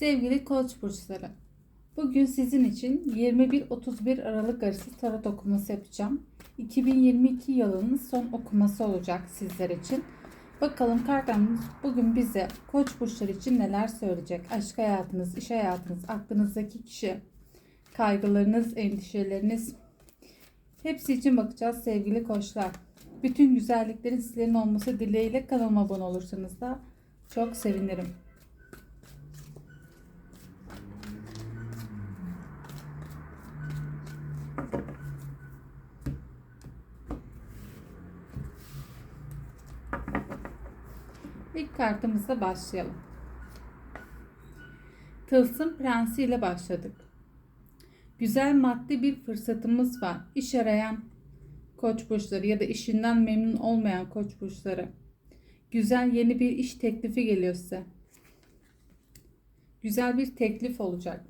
Sevgili Koç burçları. Bugün sizin için 21-31 Aralık arası tarot okuması yapacağım. 2022 yılının son okuması olacak sizler için. Bakalım kartlarımız bugün bize Koç burçları için neler söyleyecek? Aşk hayatınız, iş hayatınız, aklınızdaki kişi, kaygılarınız, endişeleriniz hepsi için bakacağız sevgili koçlar. Bütün güzelliklerin sizlerin olması dileğiyle kanalıma abone olursanız da çok sevinirim. Kartımızla başlayalım. Tılsım Prensi ile başladık. Güzel maddi bir fırsatımız var. İş arayan koç burçları ya da işinden memnun olmayan koç burçları. Güzel yeni bir iş teklifi geliyor size. Güzel bir teklif olacak.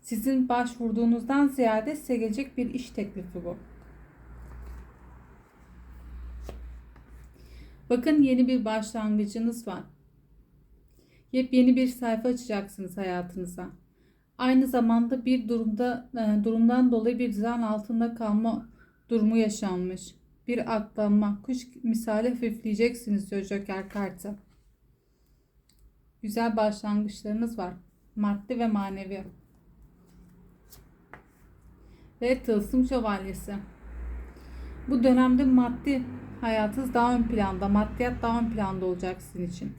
Sizin başvurduğunuzdan ziyade size gelecek bir iş teklifi bu. Bakın yeni bir başlangıcınız var. Yepyeni bir sayfa açacaksınız hayatınıza. Aynı zamanda bir durumda e, durumdan dolayı bir zan altında kalma durumu yaşanmış. Bir aklanma, kuş misali hafifleyeceksiniz diyor Joker kartı. Güzel başlangıçlarınız var. Maddi ve manevi. Ve tılsım şövalyesi. Bu dönemde maddi hayatınız daha ön planda, maddiyat daha ön planda olacak sizin için.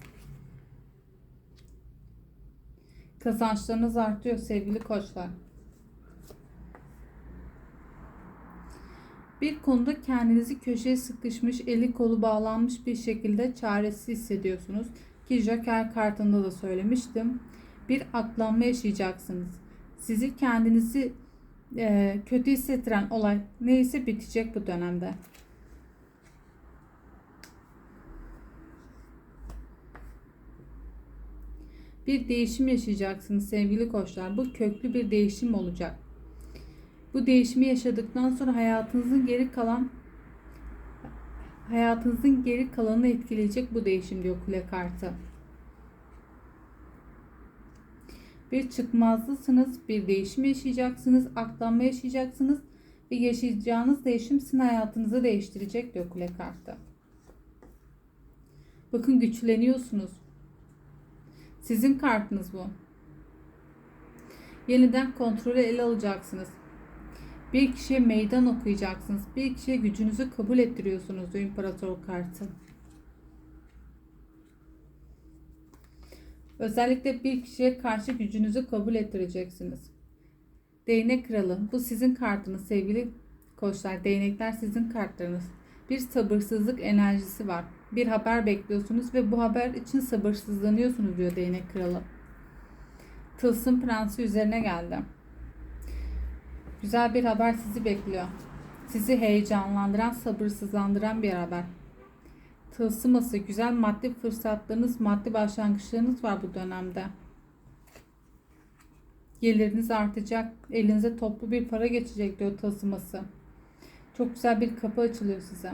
Kazançlarınız artıyor sevgili koçlar. Bir konuda kendinizi köşeye sıkışmış, eli kolu bağlanmış bir şekilde çaresiz hissediyorsunuz. Ki Joker kartında da söylemiştim. Bir aklanma yaşayacaksınız. Sizi kendinizi e, kötü hissettiren olay neyse bitecek bu dönemde. Bir değişim yaşayacaksınız sevgili koçlar. Bu köklü bir değişim olacak. Bu değişimi yaşadıktan sonra hayatınızın geri kalan hayatınızın geri kalanını etkileyecek bu değişim diyor kule kartı. Bir çıkmazlısınız, bir değişim yaşayacaksınız, aklanma yaşayacaksınız ve yaşayacağınız değişim sizin hayatınızı değiştirecek diyor kule kartı. Bakın güçleniyorsunuz. Sizin kartınız bu. Yeniden kontrolü ele alacaksınız. Bir kişiye meydan okuyacaksınız. Bir kişiye gücünüzü kabul ettiriyorsunuz diyor imparator kartı. Özellikle bir kişiye karşı gücünüzü kabul ettireceksiniz. Değnek kralı. Bu sizin kartınız sevgili koçlar. Değnekler sizin kartlarınız. Bir sabırsızlık enerjisi var. Bir haber bekliyorsunuz ve bu haber için sabırsızlanıyorsunuz diyor değnek kralı. Tılsım prensi üzerine geldi. Güzel bir haber sizi bekliyor. Sizi heyecanlandıran, sabırsızlandıran bir haber. Tılsıması, güzel maddi fırsatlarınız, maddi başlangıçlarınız var bu dönemde. Geliriniz artacak, elinize toplu bir para geçecek diyor tılsıması. Çok güzel bir kapı açılıyor size.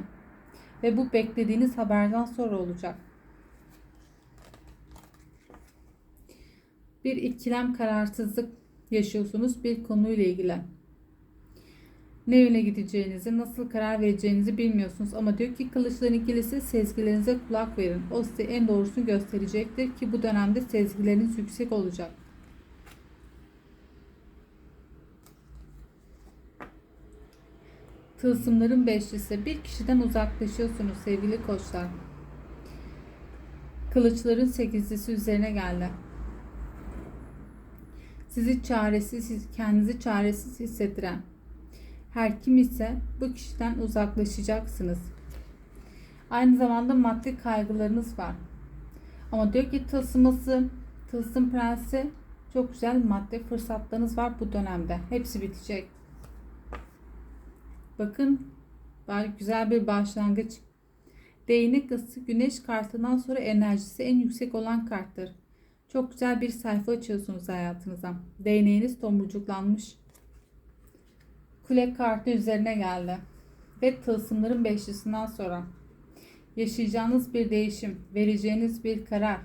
Ve bu beklediğiniz haberden sonra olacak. Bir ikilem kararsızlık yaşıyorsunuz bir konuyla ilgili. Ne yöne gideceğinizi, nasıl karar vereceğinizi bilmiyorsunuz. Ama diyor ki kılıçların ikilisi sezgilerinize kulak verin. O size en doğrusunu gösterecektir ki bu dönemde sezgileriniz yüksek olacak. Tılsımların beşlisi. Bir kişiden uzaklaşıyorsunuz sevgili koçlar. Kılıçların sekizlisi üzerine geldi. Sizi çaresiz, kendinizi çaresiz hissettiren her kim ise bu kişiden uzaklaşacaksınız. Aynı zamanda maddi kaygılarınız var. Ama diyor ki tılsıması, tılsım prensi çok güzel maddi fırsatlarınız var bu dönemde. Hepsi bitecek. Bakın güzel bir başlangıç. Değnek ısı güneş kartından sonra enerjisi en yüksek olan karttır. Çok güzel bir sayfa açıyorsunuz hayatınıza. Değneğiniz tomurcuklanmış. Kule kartı üzerine geldi. Ve tılsımların beşlisinden sonra yaşayacağınız bir değişim, vereceğiniz bir karar,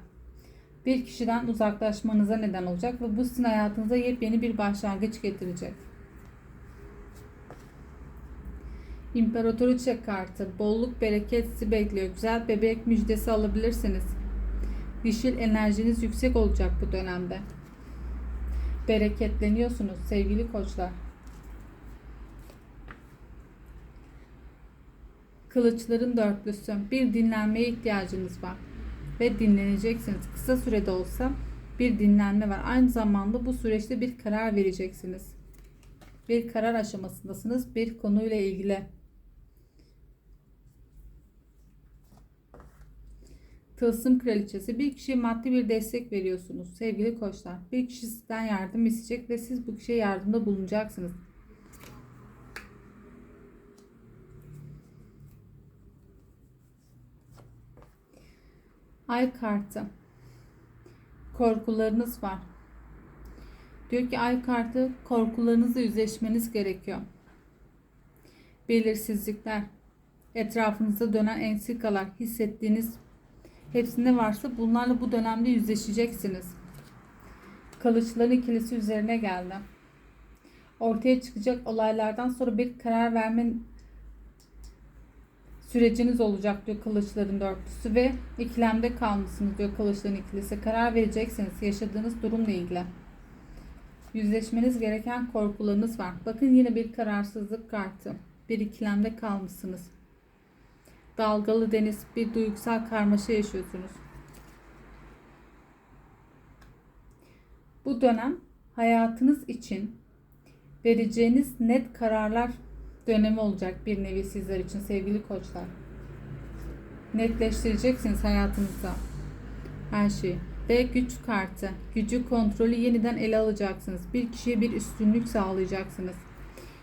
bir kişiden uzaklaşmanıza neden olacak ve bu sizin hayatınıza yepyeni bir başlangıç getirecek. İmparatoriçe kartı bolluk bereket sizi bekliyor. Güzel bebek müjdesi alabilirsiniz. Dişil enerjiniz yüksek olacak bu dönemde. Bereketleniyorsunuz sevgili koçlar. Kılıçların dörtlüsü. Bir dinlenmeye ihtiyacınız var. Ve dinleneceksiniz. Kısa sürede olsa bir dinlenme var. Aynı zamanda bu süreçte bir karar vereceksiniz. Bir karar aşamasındasınız bir konuyla ilgili. Tılsım kraliçesi bir kişiye maddi bir destek veriyorsunuz sevgili koçlar. Bir kişi sizden yardım isteyecek ve siz bu kişiye yardımda bulunacaksınız. Ay kartı. Korkularınız var. Diyor ki ay kartı korkularınızla yüzleşmeniz gerekiyor. Belirsizlikler, etrafınızda dönen entrikalar, hissettiğiniz hepsinde varsa bunlarla bu dönemde yüzleşeceksiniz. Kılıçların ikilisi üzerine geldi. Ortaya çıkacak olaylardan sonra bir karar verme süreciniz olacak diyor kılıçların dörtlüsü ve ikilemde kalmışsınız diyor kılıçların ikilisi. Karar vereceksiniz yaşadığınız durumla ilgili. Yüzleşmeniz gereken korkularınız var. Bakın yine bir kararsızlık kartı. Bir ikilemde kalmışsınız. Dalgalı deniz, bir duygusal karmaşa yaşıyorsunuz. Bu dönem hayatınız için vereceğiniz net kararlar dönemi olacak bir nevi sizler için sevgili koçlar. Netleştireceksiniz hayatınızda her şeyi. Ve güç kartı. Gücü kontrolü yeniden ele alacaksınız. Bir kişiye bir üstünlük sağlayacaksınız.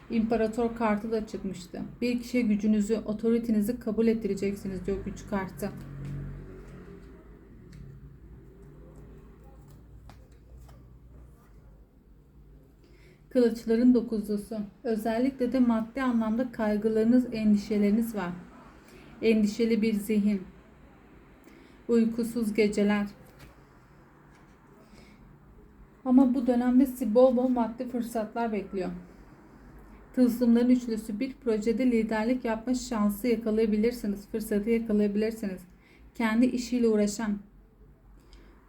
İmparator kartı da çıkmıştı. Bir kişiye gücünüzü, otoritenizi kabul ettireceksiniz diyor güç kartı. Kılıçların dokuzlusu. Özellikle de maddi anlamda kaygılarınız, endişeleriniz var. Endişeli bir zihin. Uykusuz geceler. Ama bu dönemde sizi bol bol maddi fırsatlar bekliyor. Tılsımların üçlüsü bir projede liderlik yapma şansı yakalayabilirsiniz. Fırsatı yakalayabilirsiniz. Kendi işiyle uğraşan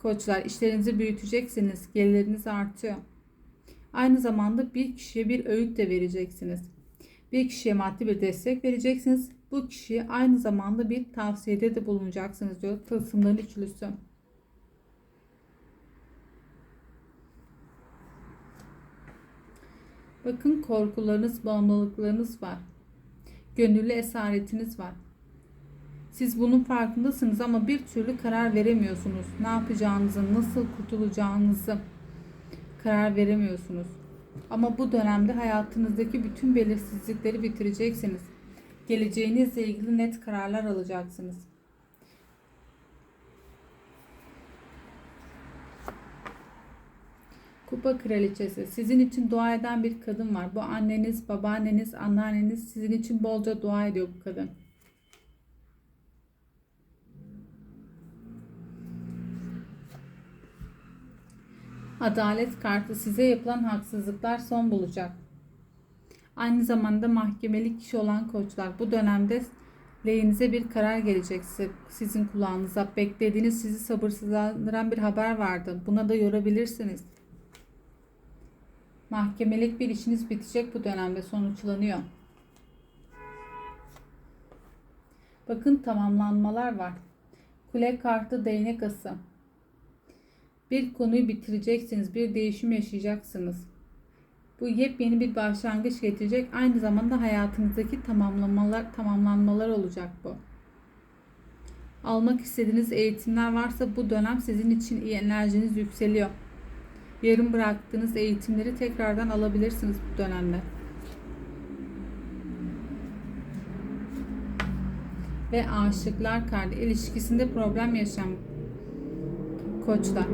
koçlar işlerinizi büyüteceksiniz. Geliriniz artıyor. Aynı zamanda bir kişiye bir öğüt de vereceksiniz. Bir kişiye maddi bir destek vereceksiniz. Bu kişiye aynı zamanda bir tavsiyede de bulunacaksınız diyor tılsımların üçlüsü. Bakın korkularınız, bağımlılıklarınız var. Gönüllü esaretiniz var. Siz bunun farkındasınız ama bir türlü karar veremiyorsunuz. Ne yapacağınızı, nasıl kurtulacağınızı karar veremiyorsunuz. Ama bu dönemde hayatınızdaki bütün belirsizlikleri bitireceksiniz. Geleceğinizle ilgili net kararlar alacaksınız. Kupa kraliçesi. Sizin için dua eden bir kadın var. Bu anneniz, babaanneniz, anneanneniz sizin için bolca dua ediyor bu kadın. Adalet kartı size yapılan haksızlıklar son bulacak. Aynı zamanda mahkemelik kişi olan koçlar bu dönemde lehinize bir karar gelecek sizin kulağınıza. Beklediğiniz sizi sabırsızlandıran bir haber vardı. Buna da yorabilirsiniz. Mahkemelik bir işiniz bitecek bu dönemde sonuçlanıyor. Bakın tamamlanmalar var. Kule kartı değnek ası. Bir konuyu bitireceksiniz. Bir değişim yaşayacaksınız. Bu yepyeni bir başlangıç getirecek. Aynı zamanda hayatınızdaki tamamlamalar, tamamlanmalar olacak bu. Almak istediğiniz eğitimler varsa bu dönem sizin için iyi enerjiniz yükseliyor. Yarım bıraktığınız eğitimleri tekrardan alabilirsiniz bu dönemde. Ve aşıklar kartı ilişkisinde problem yaşayan koçlar.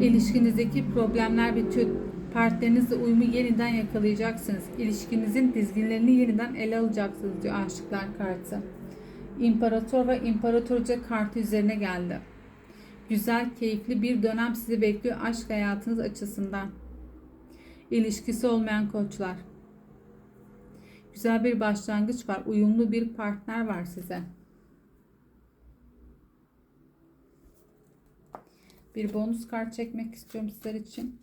İlişkinizdeki problemler bitiyor. Partnerinizle uyumu yeniden yakalayacaksınız. İlişkinizin dizginlerini yeniden ele alacaksınız diyor aşıklar kartı. İmparator ve imparatorca kartı üzerine geldi. Güzel, keyifli bir dönem sizi bekliyor aşk hayatınız açısından. İlişkisi olmayan koçlar. Güzel bir başlangıç var. Uyumlu bir partner var size. Bir bonus kart çekmek istiyorum sizler için.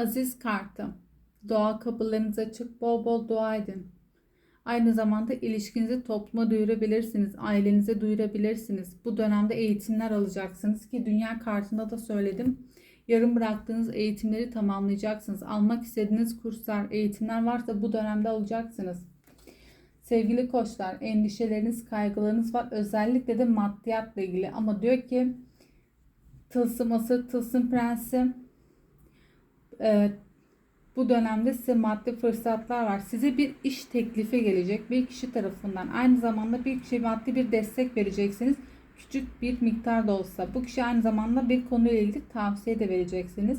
Aziz kartı. Doğa kapılarınız açık, bol bol dua edin. Aynı zamanda ilişkinizi topluma duyurabilirsiniz, ailenize duyurabilirsiniz. Bu dönemde eğitimler alacaksınız ki dünya kartında da söyledim. Yarım bıraktığınız eğitimleri tamamlayacaksınız. Almak istediğiniz kurslar, eğitimler varsa bu dönemde alacaksınız. Sevgili koçlar, endişeleriniz, kaygılarınız var. Özellikle de maddiyatla ilgili. Ama diyor ki tılsım asır, tılsım prensi e, bu dönemde size maddi fırsatlar var. Size bir iş teklifi gelecek bir kişi tarafından. Aynı zamanda bir kişi maddi bir destek vereceksiniz. Küçük bir miktar da olsa. Bu kişi aynı zamanda bir konuyla ilgili tavsiye de vereceksiniz.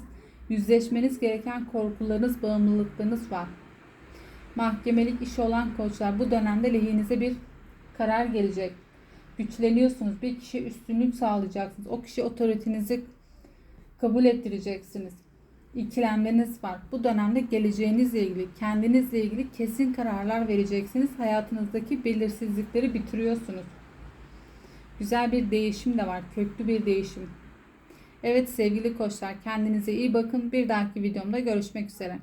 Yüzleşmeniz gereken korkularınız, bağımlılıklarınız var. Mahkemelik işi olan koçlar bu dönemde lehinize bir karar gelecek. Güçleniyorsunuz. Bir kişi üstünlük sağlayacaksınız. O kişi otoritenizi kabul ettireceksiniz ikilemleriniz var. Bu dönemde geleceğinizle ilgili, kendinizle ilgili kesin kararlar vereceksiniz. Hayatınızdaki belirsizlikleri bitiriyorsunuz. Güzel bir değişim de var. Köklü bir değişim. Evet sevgili koçlar kendinize iyi bakın. Bir dahaki videomda görüşmek üzere.